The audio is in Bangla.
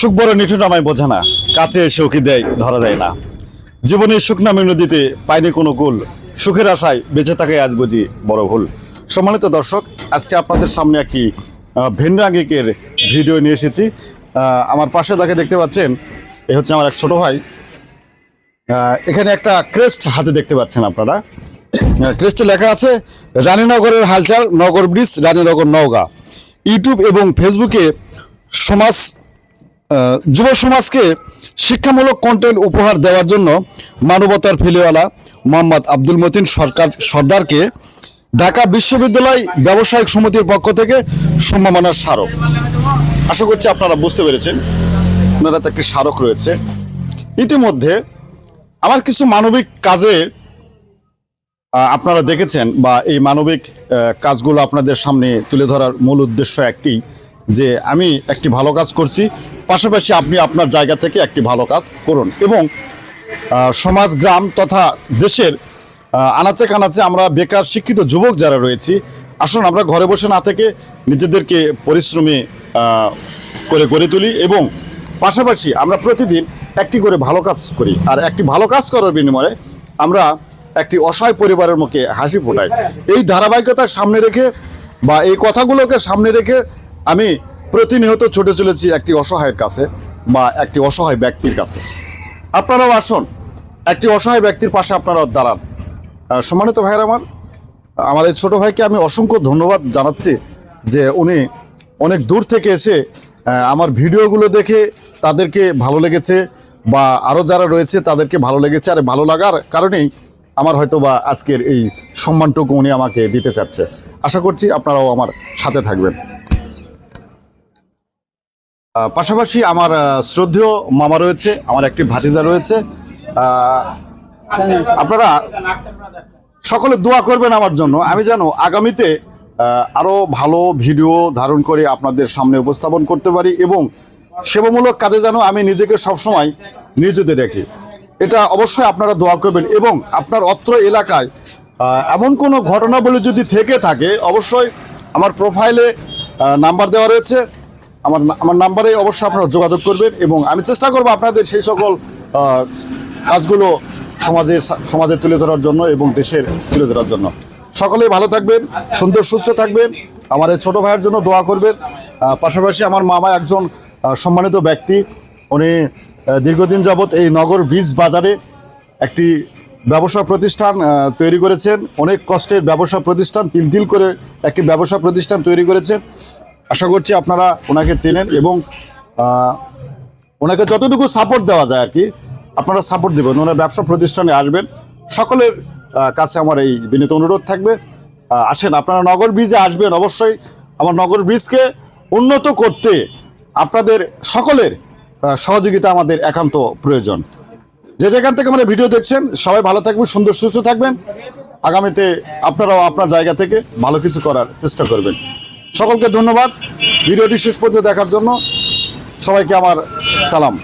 সুখ বড় নিঠুর আমায় বোঝে না। কাছে এসে উকি দেয়, ধরা দেয় না। জীবনের সুখ নামে নদীতে পাইনি কোনো কুল। সুখের আশায় বেঁচে থাকে আজ বুঝি বড় ভুল। সম্মানিত দর্শক, আজকে আপনাদের সামনে একটি ভিন্ন আঙ্গিকের ভিডিও নিয়ে এসেছি। আমার পাশে যাকে দেখতে পাচ্ছেন, এ হচ্ছে আমার এক ছোট ভাই। এখানে একটা ক্রেস্ট হাতে দেখতে পাচ্ছেন আপনারা। ক্রেস্টে লেখা আছে, রানীনগরের হালচাল, নগর ব্রিজ, রানীনগর নওগাঁ। ইউটিউব এবং ফেসবুকে সমাজ যুব সমাজকে শিক্ষামূলক কন্টেন্ট উপহার দেওয়ার জন্য মানবতার ফিলিওয়ালা মোহাম্মদ আব্দুল মতিন সরকার সর্দারকে ঢাকা বিশ্ববিদ্যালয় ব্যবসায়িক সমিতির পক্ষ থেকে সম্মাননার স্মারক। আশা করছি আপনারা বুঝতে পেরেছেন আপনারা তো একটি স্মারক রয়েছে। ইতিমধ্যে আমার কিছু মানবিক কাজে আপনারা দেখেছেন বা এই মানবিক কাজগুলো আপনাদের সামনে তুলে ধরার মূল উদ্দেশ্য একটি, যে আমি একটি ভালো কাজ করছি পাশাপাশি আপনি আপনার জায়গা থেকে একটি ভালো কাজ করুন এবং সমাজ, গ্রাম তথা দেশের আনাচে কানাচে আমরা বেকার, শিক্ষিত যুবক যারা রয়েছি, আসুন আমরা ঘরে বসে না থেকে নিজেদেরকে পরিশ্রমী করে গড়ে তুলি এবং পাশাপাশি আমরা প্রতিদিন একটি করে ভালো কাজ করি। আর একটি ভালো কাজ করার বিনিময়ে আমরা একটি অসহায় পরিবারের মুখে হাসি ফোটাই। এই ধারাবাহিকতার সামনে রেখে বা এই কথাগুলোকে সামনে রেখে আমি প্রতিনিয়ত ছুটে চলেছি একটি অসহায়ের কাছে বা একটি অসহায় ব্যক্তির কাছে। আপনারাও আসুন, একটি অসহায় ব্যক্তির পাশে আপনারাও দাঁড়ান। সম্মানিত ভাইয়ের আমার আমার এই ছোটো ভাইকে আমি অসংখ্য ধন্যবাদ জানাচ্ছি যে উনি অনেক দূর থেকে এসে আমার ভিডিওগুলো দেখে তাদেরকে ভালো লেগেছে বা আরও যারা রয়েছে তাদেরকে ভালো লেগেছে আর ভালো লাগার কারণেই আমার হয়তো বা আজকের এই সম্মানটুকু উনি আমাকে দিতে চাচ্ছে। আশা করছি আপনারাও আমার সাথে থাকবেন। পাশাপাশি আমার শ্রদ্ধেয় মামা রয়েছে আমার একটি ভাতিজা রয়েছে। আপনারা সকলে দোয়া করবেন আমার জন্য। আমি যেন আগামীতে আহ, আরও ভালো ভিডিও ধারণ করে আপনাদের সামনে উপস্থাপন করতে পারি এবং সেবামূলক কাজে যেন আমি নিজেকে সবসময় নিয়োজিত রাখি। এটা অবশ্যই আপনারা দোয়া করবেন এবং আপনার অত্র এলাকায় এমন কোনো ঘটনাবলী যদি থেকে থাকে অবশ্যই আমার প্রোফাইলে নাম্বার দেওয়া রয়েছে। আমার আমার নাম্বারে অবশ্যই আপনারা যোগাযোগ করবেন এবং আমি চেষ্টা করব আপনাদের সেই সকল কাজগুলো সমাজের সমাজে তুলে ধরার জন্য এবং দেশের তুলে ধরার জন্য। সকলেই ভালো থাকবেন, সুন্দর, সুস্থ থাকবেন। আমার এই ছোটো ভাইয়ের জন্য দোয়া করবেন। পাশাপাশি আমার মামা একজন সম্মানিত ব্যক্তি। উনি দীর্ঘদিন যাবৎ এই নগর বীজ বাজারে একটি ব্যবসা প্রতিষ্ঠান তৈরি করেছেন। অনেক কষ্টের ব্যবসা প্রতিষ্ঠান তিল তিল করে একটি ব্যবসা প্রতিষ্ঠান তৈরি করেছেন। আশা করছি আপনারা ওনাকে চেনেন এবং ওনাকে যতটুকু সাপোর্ট দেওয়া যায় আর কি, আপনারা সাপোর্ট দেবেন। ওনার ব্যবসা প্রতিষ্ঠানে আসবেন। সকলের কাছে আমার এই বিনীত অনুরোধ থাকবে। আসেন, আপনারা নগর ব্রিজে আসবেন অবশ্যই। আমার নগর ব্রিজকে উন্নত করতে আপনাদের সকলের সহযোগিতা আমাদের একান্ত প্রয়োজন। যে যেখান থেকে আমরা ভিডিও দেখছেন, সবাই ভালো থাকবেন, সুন্দর, সুস্থ থাকবেন। আগামীতে আপনারাও আপনার জায়গা থেকে ভালো কিছু করার চেষ্টা করবেন। সকলকে ধন্যবাদ। ভিডিওটি শেষ পর্যন্ত দেখার জন্য সবাইকে আমার সালাম।